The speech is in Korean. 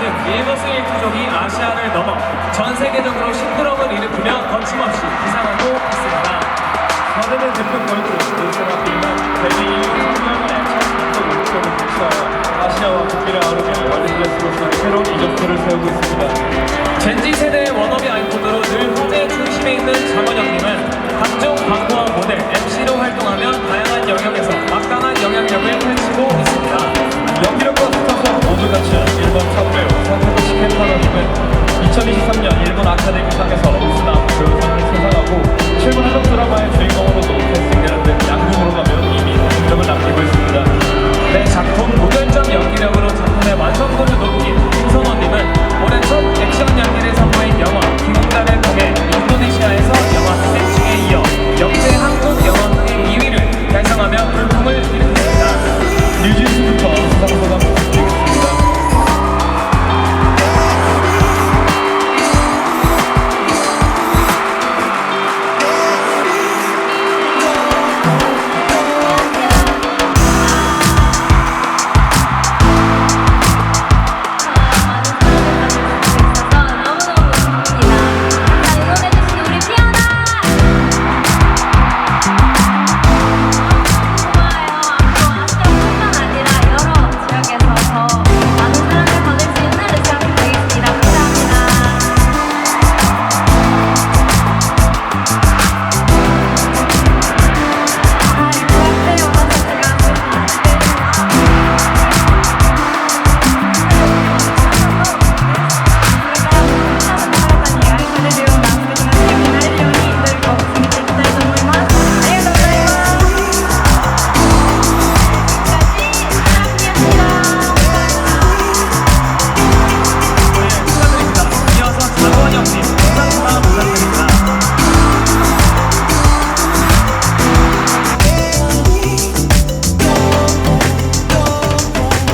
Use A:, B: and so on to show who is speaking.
A: 같은 비에버스일 투족이 아시아를 넘어 전 세계적으로 시끄러움을 일으키며 거침없이 기상하고 있습니다.
B: 사례는 대표 보이고 인사가 빌면 대리 성명의 첫 목표를 목표로 아시아와 국기를 아우르며 월드클래스로서의 새로운 이적표를 세우고 있습니다. 역시